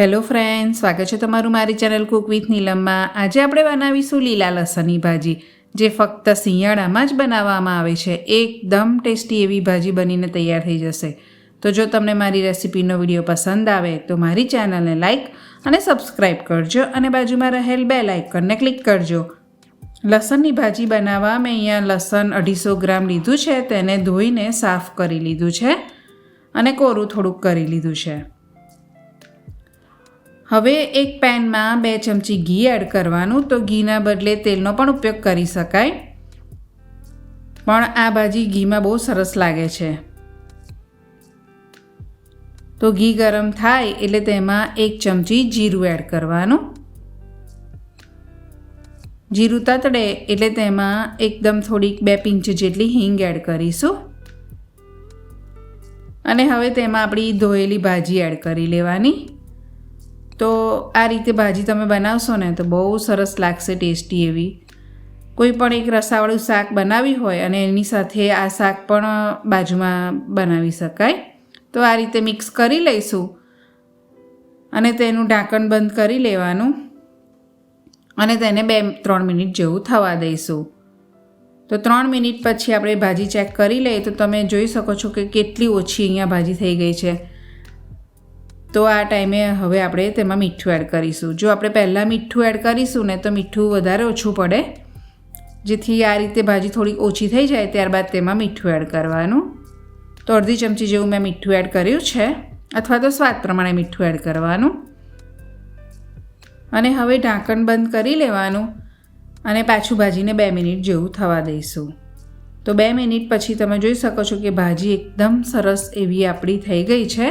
Hello friend સ્વાગત છે તમારું મારી ચેનલ કુક વિથ નીલમમાં આજે આપણે બનાવીશું લીલા લસણની ભાજી, જે ફક્ત શિયાળામાં જ બનાવવામાં આવે છે. એકદમ ટેસ્ટી એવી ભાજી બનીને તૈયાર થઈ જશે. તો જો તમને મારી રેસિપીનો વીડિયો પસંદ આવે, તો મારી ચેનલને લાઇક અને સબસ્ક્રાઈબ કરજો અને બાજુમાં રહેલ બે લાઇકનને ક્લિક કરજો. લસણની ભાજી બનાવવા મેં અહીંયા લસણ અઢીસો ગ્રામ લીધું છે, તેને ધોઈને સાફ કરી લીધું છે અને કોરું થોડુંક કરી લીધું છે. હવે એક પેનમાં બે ચમચી ઘી એડ કરવાનું. તો ઘીના બદલે તેલનો પણ ઉપયોગ કરી શકાય. પણ આ ભાજી ઘીમાં બહુ સરસ લાગે છે. તો ઘી ગરમ થાય એટલે તેમાં એક ચમચી જીરું એડ કરવાનું. જીરું તતડે એટલે તેમાં એકદમ થોડીક બે પિંચ જેટલી હિંગ એડ કરીશું. અને હવે તેમાં આપણી ધોયેલી ભાજી એડ કરી લેવાની. તો આ રીતે ભાજી તમે બનાવશો ને તો બહુ સરસ લાગશે ટેસ્ટી એવી. કોઈ પણ એક રસાવાળું શાક બનાવી હોય અને એની સાથે આ શાક પણ બાજુમાં બનાવી શકાય. તો આ રીતે મિક્સ કરી લઈશું. અને તેનું ઢાંકણ બંધ કરી લેવાનું. અને તેને બે, ત્રણ મિનિટ જેવું થવા દઈશું. તો ત્રણ મિનિટ પછી આપણે ભાજી ચેક કરી લઈએ તો તમે જોઈ શકો છો કે કેટલી ઓછી અહીંયા ભાજી થઈ ગઈ છે. તો આ ટાઈમે હવે આપણે તેમાં મીઠું એડ કરીશું. જો આપણે પહેલાં મીઠું એડ કરીશું ને તો મીઠું વધારે ઓછું પડે, જેથી આ રીતે ભાજી થોડીક ઓછી થઈ જાય ત્યારબાદ તેમાં મીઠું એડ કરવાનું. તો અડધી ચમચી જેવું મેં મીઠું એડ કર્યું છે, અથવા તો સ્વાદ પ્રમાણે મીઠું એડ કરવાનું. અને હવે ઢાંકણ બંધ કરી લેવાનું અને પાછું ભાજીને બે મિનિટ જેવું થવા દઈશું. તો બે મિનિટ પછી તમે જોઈ શકો છો કે ભાજી એકદમ સરસ એવી આપણી થઈ ગઈ છે.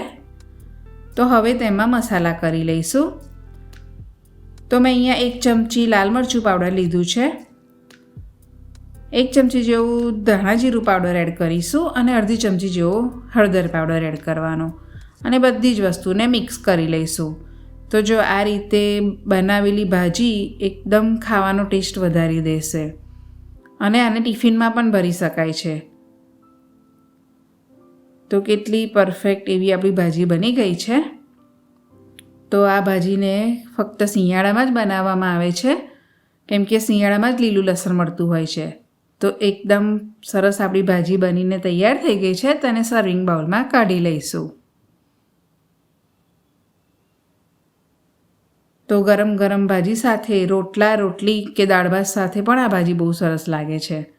તો હવે તેમાં મસાલા કરી લઈશું. તો મેં અહીંયા એક ચમચી લાલ મરચું પાવડર લીધું છે. એક ચમચી જેવું ધાણા જીરું પાવડર એડ કરીશું અને અડધી ચમચી જેવો હળદર પાવડર એડ કરવાનો. અને બધી જ વસ્તુને મિક્સ કરી લઈશું. તો જો આ રીતે બનાવેલી ભાજી એકદમ ખાવાનો ટેસ્ટ વધારી દેશે. અને આને ટિફિનમાં પણ ભરી શકાય છે. તો કેટલી પરફેક્ટ એવી આપણી ભાજી બની ગઈ છે. તો આ ભાજીને ફક્ત શિયાળામાં જ બનાવવામાં આવે છે. કેમ કે શિયાળામાં જ લીલું લસણ મળતું હોય છે. તો એકદમ સરસ આપણી ભાજી બનીને તૈયાર થઈ ગઈ છે તેને સર્વિંગ બાઉલમાં કાઢી લઈશું. તો ગરમ ગરમ ભાજી સાથે રોટલા રોટલી કે દાળ ભાત સાથે પણ આ ભાજી બહુ સરસ લાગે છે.